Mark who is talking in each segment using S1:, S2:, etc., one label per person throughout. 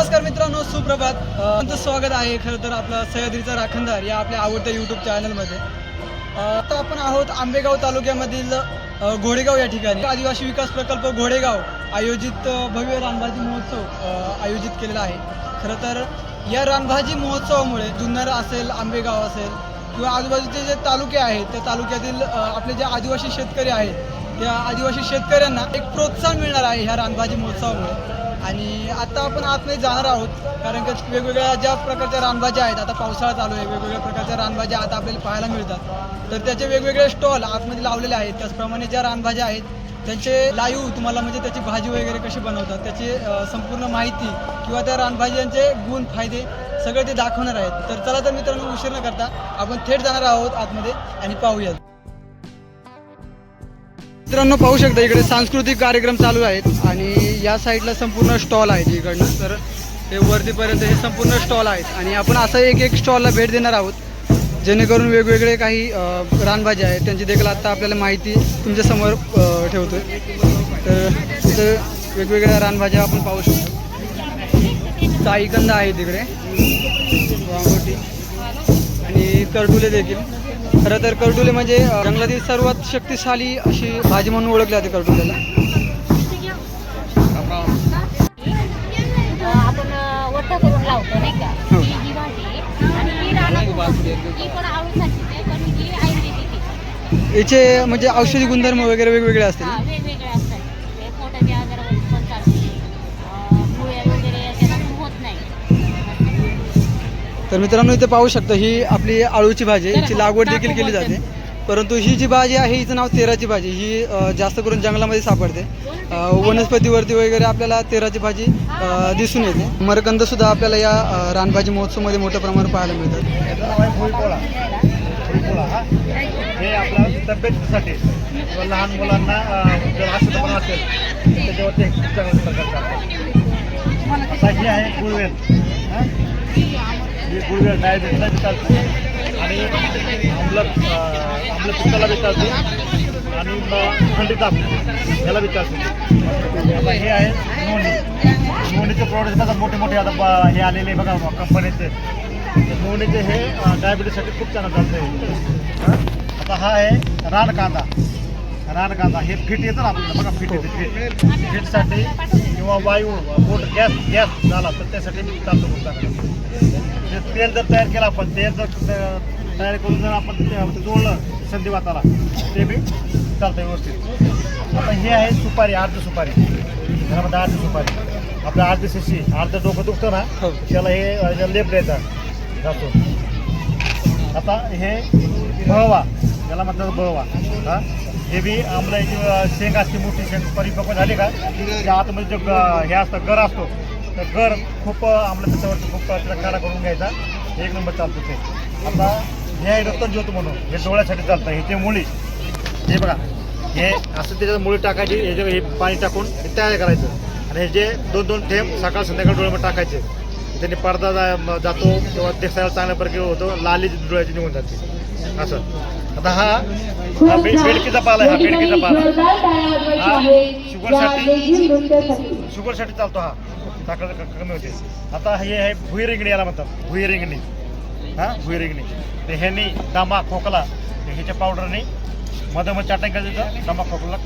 S1: सुप्रभात. तुमचं स्वागत आहे खरं तर आपला सह्याद्रीचा राखणदार या आपल्या आवडत्या यूट्यूब चॅनलमध्ये आता आपण आहोत आंबेगाव तालुक्यामधील घोडेगाव या ठिकाणी. आदिवासी विकास प्रकल्प घोडेगाव आयोजित भव्य रानभाजी महोत्सव आयोजित केलेला आहे. खरं तर या रानभाजी महोत्सवामुळे जुन्नर असेल आंबेगाव असेल किंवा आजूबाजूचे जे तालुके आहेत त्या तालुक्यातील आपले जे आदिवासी शेतकरी आहेत त्या आदिवासी शेतकऱ्यांना एक प्रोत्साहन मिळणार आहे ह्या रानभाजी महोत्सवामुळे. आणि आता आपण आतमध्ये जाणार आहोत. कारण की वेगवेगळ्या ज्या प्रकारच्या रानभाज्या आहेत आता पावसाळा चालू आहे वेगवेगळ्या प्रकारच्या रानभाज्या आता आपल्याला पाहायला मिळतात. तर त्याचे वेगवेगळे स्टॉल आतमध्ये लावलेले आहेत. त्याचप्रमाणे ज्या रानभाज्या आहेत त्यांचे लाईव्ह तुम्हाला म्हणजे त्याची भाजी वगैरे कशी बनवतात त्याची संपूर्ण माहिती किंवा त्या रानभाज्यांचे गुण फायदे सगळे ते दाखवणार आहेत. तर चला तर मित्रांनो उशीर न करता आपण थेट जाणार आहोत आतमध्ये आणि पाहूयात. मित्रांनो पाहू शकता इकडे सांस्कृतिक कार्यक्रम चालू आहेत आणि या साईडला संपूर्ण स्टॉल आहेत इकडनं. तर हे वरतीपर्यंत हे संपूर्ण स्टॉल आहेत आणि आपण असं एक एक स्टॉलला भेट देणार आहोत जेणेकरून वेगवेगळे काही रानभाज्या आहेत त्यांची देखील आत्ता आपल्याला माहिती तुमच्यासमोर ठेवतो तर तिथं वेगवेगळ्या रानभाज्या आपण पाहू शकतो. साईकंद आहे तिकडे आणि करडुले देखील. खरं तर करडुले म्हणजे जंगलातील सर्वात शक्तिशाली अशी भाजी म्हणून ओळखली जाते करडुल्याला. हो. याचे म्हणजे औषधी गुणधर्म वगैरे वेगवेगळे असतील तर मित्रांनो इथे पाहू शकता ही आपली आळूची भाजी आहे. हिची लागवड देखील केली जाते. परंतु ही जी भाजी आहे हिचं नाव तेराची भाजी ही जास्त करून जंगलामध्ये सापडते. वनस्पतीवरती वगैरे आपल्याला तेराची भाजी दिसून येते. मरकंद सुद्धा आपल्याला या रानभाजी महोत्सवमध्ये मोठ्या प्रमाणात पाहायला मिळतात.
S2: हा? हे आपल्या तब्येतीसाठी किंवा लहान मुलांना जर असेल तर त्याच्यावरती ही आहे गुळवेल हा ही गुळवेल डायबिटीसला बी चालते आणि अं, आणि मग याला बी आता हे आहे नोंदणी नोंदणीचे प्रॉडक्ट बघा मोठे मोठे आता हे हे अं, आता हा आहे रान कांदा रान कांदा हे फिट येतं ना आपल्याला बघा फिट येते फिट फिटसाठी वायू गॅस गॅस झाला खूप चांगलं ते तेल जर तयार केलं आपण तेल जर तयार करून जर आपण जोडलं संधिवाताला ते बी चालतं व्यवस्थित. आता हे आहे सुपारी अर्ध सुपारी. घरामध्ये अर्ध सुपारी. आपलं अर्ध शिशी अर्ध डोकं दुखतं ना
S1: हो.
S2: त्याला हे लेप द्यायचा. जातो. आता हे बळवा याला म्हणतात बळवा. हा? हे बी अ, शेंग असते मोठी शेंग परिपक्व झाली का? त्या आतमध्ये जो हे असतं गर असतो. तर गर खूप आंबल्या त्याच्यावरती खूप त्याला काढा करून घ्यायचा. एक नंबर चालतो ते. आता हे आहे रतन ज्योत म्हणून. हे डोळ्यासाठी चालतं हे ते मुळी. हे बघा हे असं त्याच्यात मुळी टाकायची हे हे पाणी टाकून हे तयार करायचं. आणि हे जे दोन दोन थेंब सकाळ संध्याकाळ डोळ्यामध्ये टाकायचे. त्याने पडदा जा- जातो किंवा दिसायला चांगल्या प्रकारे होतो लाली डोळ्याची निघून जाते. असं. आता हा हा बेडकीचा पाला आहे हा बेडकीचा पाला. हा शुगरसाठी शुगरसाठी चालतो हा. ताकद कमी होते. आता हे आहे भुई रिंगणी याला म्हणतात. भुई रिंगणी भुईरिंगणी. भुई रिंगणी ते ह्यानी दमा खोकला ते ह्याच्या पावडरने मध्ये मध्ये चाटण करायचं दमा खोकला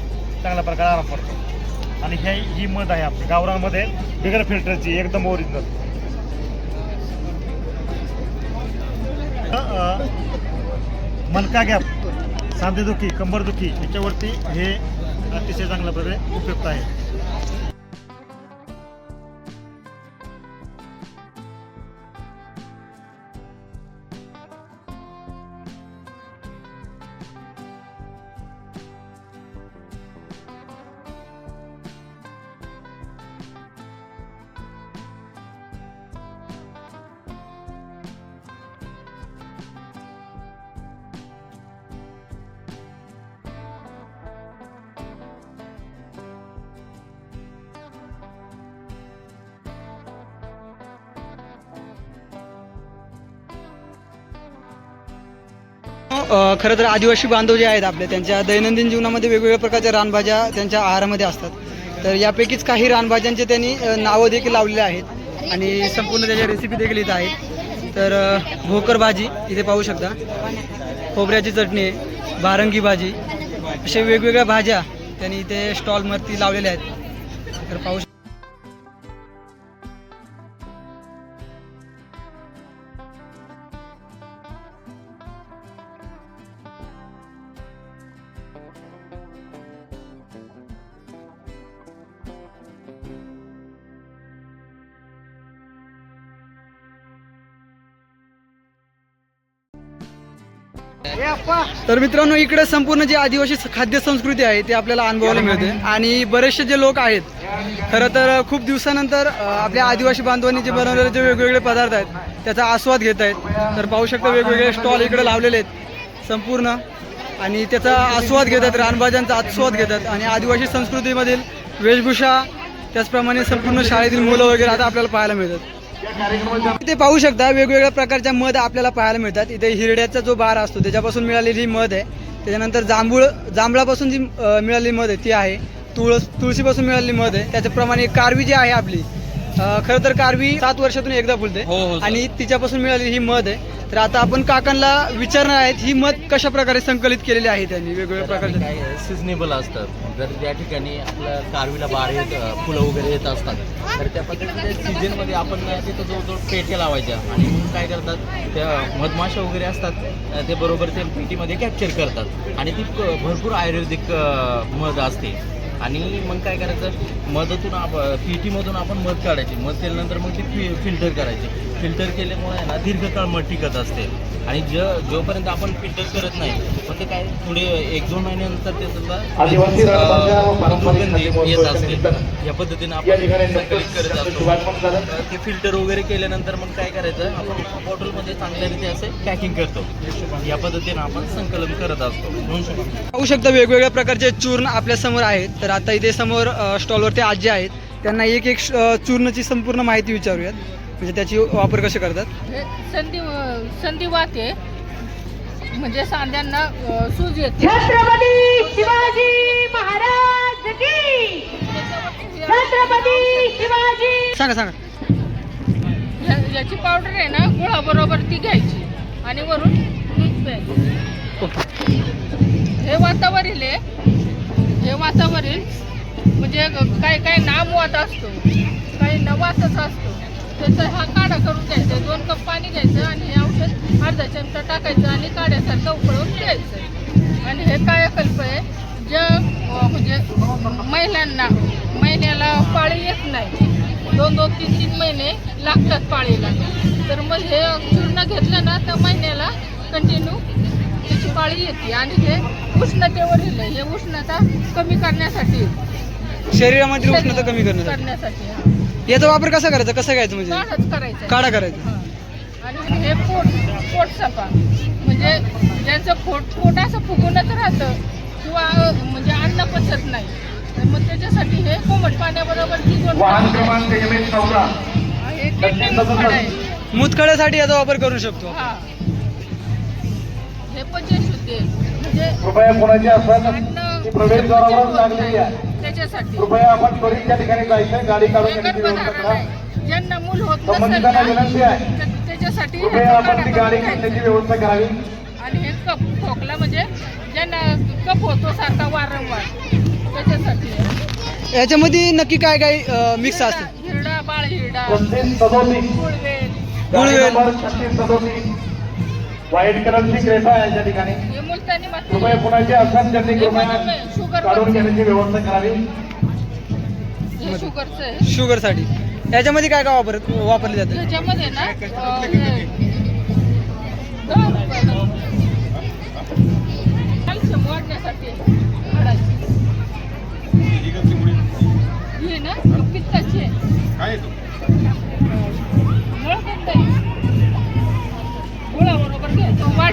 S2: चांगल्या प्रकारे आराम पडतो आणि हे ही मध आहे आपली. गावरांमध्ये बिगर फिल्टरची एकदम ओरिजिनल मनका गॅप सांधेदुखी कंबरदुखी याच्यावरती हे अतिशय चांगल्या प्रकारे उपयुक्त आहे.
S1: खरं तर आदिवासी बांधव जे आहेत आपले त्यांच्या दैनंदिन जीवनामध्ये वेगवेगळ्या प्रकारच्या रानभाज्या त्यांच्या आहारामध्ये असतात. तर यापैकीच काही रानभाज्यांचे त्यांनी नावं देखील लावलेले आहेत आणि संपूर्ण त्याच्या रेसिपी देखील इथं आहेत. तर भोकर भाजी इथे पाहू शकता. खोबऱ्याची चटणी आहे बारंगी भाजी अशा वेगवेगळ्या भाज्या त्यांनी इथे स्टॉलवरती लावलेल्या आहेत. तर पाहू तर मित्रांनो इकडे संपूर्ण जी आदिवासी खाद्य संस्कृती आहे ते आपल्याला अनुभवायला मिळते. आणि बरेचसे जे लोक आहेत खरं तर खूप दिवसानंतर आपल्या आदिवासी बांधवांनी जे बनवलेले जे वेगवेगळे पदार्थ आहेत त्याचा आस्वाद घेत आहेत. तर पाहू शकता वेगवेगळे स्टॉल इकडे लावलेले आहेत संपूर्ण. आणि त्याचा आस्वाद घेतात रानभाज्यांचा आस्वाद घेतात आणि आदिवासी संस्कृतीमधील वेशभूषा त्याचप्रमाणे संपूर्ण शाळेतील मुलं वगैरे आता आपल्याला पाहायला मिळतात. इथे पाहू शकता वेगवेगळ्या प्रकारच्या मध आपल्याला पाहायला मिळतात. इथे हिरड्याचा जो बार असतो त्याच्यापासून मिळालेली ही मध आहे. त्याच्यानंतर जांभूळ जांभळापासून जी मिळालेली मध आहे ती आहे. तुळस तुळशीपासून मिळालेली मध आहे. त्याच्याप्रमाणे कारवी जी आहे आपली खरं तर कारवी सात वर्षातून एकदा फुलते. आणि तिच्यापासून मिळालेली ही मध आहे. तर आता आपण काकांना विचारणार आहेत ही मध कशा प्रकारे संकलित केलेली आहे त्यांनी? वेगवेगळ्या प्रकारचे
S3: काय सिजनेबल असतात. जर त्या ठिकाणी आपल्या कारवीला बार येत फुलं वगैरे येत असतात तर त्या पद्धतीने सीजनमध्ये आपण तिथं जवळजवळ पेट्या लावायच्या. आणि मग काय करतात त्या मधमाशा वगैरे असतात ते बरोबर ते पेटीमध्ये कॅप्चर करतात. आणि ती भरपूर आयुर्वेदिक मध असते. आणि मग काय करायचं? मधातून आप पेटीमधून आपण मध काढायची. मध केल्यानंतर मग ती फि फिल्टर करायची. फिल्टर केल्यामुळे आहे ना दीर्घकाळ मध टिकत असते. आणि ज जोपर्यंत आपण फिल्टर करत नाही पण ते काय पुढे एक दोन महिन्यानंतर ते सुद्धा येत असते. या पद्धतीने आपण संकलित करत असतो. ते फिल्टर वगैरे केल्यानंतर मग काय करायचं? आपण बॉटलमध्ये चांगल्यारीते असे पॅकिंग करतो. या पद्धतीने आपण संकलन करत असतो.
S1: पाहू शकता वेगवेगळ्या प्रकारचे चूर्ण आपल्यासमोर आहेत. तर आता इथे समोर स्टॉलवरती आजी आहेत. त्यांना एक एक चूर्णची संपूर्ण माहिती विचारूयात. म्हणजे त्याची वापर कसे करतात?
S4: हे संधी संधिवात आहे म्हणजे सांध्यांना सूज येते.
S5: छत्रपती शिवाजी महाराज की! छत्रपती शिवाजी!
S1: सांगा सांगा.
S4: या- याची पावडर आहे ना गुळाबरोबर ती घ्यायची. आणि वरून दूध प्यायचं. हे वातावरील आहे. हे वातावरील म्हणजे काही काही नामवात असतो. काही नवासच असतो. त्याचा हा काढा करून घ्यायचा. दोन कप पाणी घ्यायचं आणि हे औषध अर्धा चमचा टाकायचं आणि काढ्यासारखं उकळून घ्यायचं. आणि हे काय कल्प आहे. ज्या म्हणजे महिलांना महिन्याला पाळी येत नाही. दोन दोन तीन तीन महिने लागतात पाळीला. तर मग हे चूर्ण घेतलं ना तर महिन्याला कंटिन्यू पाळी येते आणि हे उष्णतेवरील आहे. हे उष्णता कमी करण्यासाठी.
S1: शरीरामधील उष्णता कमी करण्यासाठी.
S4: करण्यासाठी हा.
S1: याचा वापर कसा करायचा? कसं घ्यायचं म्हणजे?
S4: काढच करायचं.
S1: काढा करायचा.
S4: हा. आणि हे पोट पोट सफा. म्हणजे ज्यांचं पोट पोट असं फुगूनच राहतं किंवा म्हणजे अन्न पचत नाही. तर मग त्याच्यासाठी हे कोमट पाण्याबरोबर भिजवून
S2: वाहन क्रमांक एम एच चौदा.
S4: हे टेक्निक फळ आहे.
S1: मुतखड्यासाठी याचा वापर करू शकतो.
S4: हा. हे. म्हणजे
S2: कृपया कोणाची असेल
S4: अन्न
S2: ती प्रवेशद्वारावर लागलेली आहे.
S4: त्याच्यासाठी.
S2: कृपया आपण त्वरित त्या ठिकाणी जायचं गाडी काढून.
S4: ज्यांना मूल होत
S2: संबंधितांना विनंती आहे.
S4: त्याच्यासाठी
S2: कृपया आपण ती गाडी घेण्याची. व्यवस्था करावी.
S4: आणि हे कप खोकला म्हणजे ज्यांना कप होतो सारखा वारंवार. त्याच्यासाठी.
S1: याच्यामध्ये नक्की काय काय मिक्स
S4: हिरडा
S1: असतं?
S4: हिरडा बाळ हिरडा.
S2: सदोतीस
S4: गुळवेल.
S2: गाडी
S1: गुळवेल.
S2: सदोतीस व्हाईट कलरची क्रेटा आहे या ठिकाणी.
S4: हे
S2: कृपया कोणाची असेल त्यांनी कृपया
S4: शुगर
S2: काढून घेण्याची व्यवस्था करावी.
S4: हे शुगरचं आहे.
S1: शुगरसाठी याच्यामध्ये काय काय वापर वापरले जाते
S4: ना हे. कॅल्शियम वाढण्यासाठी ही पित्ताची आहे.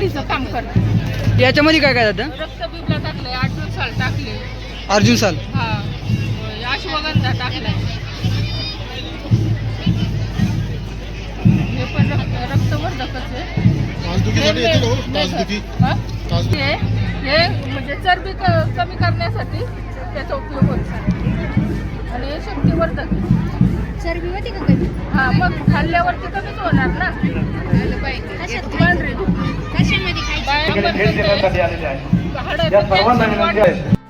S4: वाढीचं काम करतं
S1: याच्यामध्ये काय काय जातं?
S4: रक्त बिबला टाकलंय आठ दिवसाला टाकले.
S1: अर्जुन साल.
S4: हा. अश्वगंधा टाकलाय. हे पण रक्त रक्तवर्धकच आहे. हे हा? हे हे म्हणजे चरबी क- कमी करण्यासाठी त्याचा उपयोग होतो. आणि हे शक्तिवर्धक आहे.
S5: चरबी होती का कमी
S4: हा मग खाल्ल्यावरती कमीच होणार ना.
S5: कशात
S4: पांढरे
S5: कशामध्ये खायची?
S6: या सर्वांना विनंती. आहे.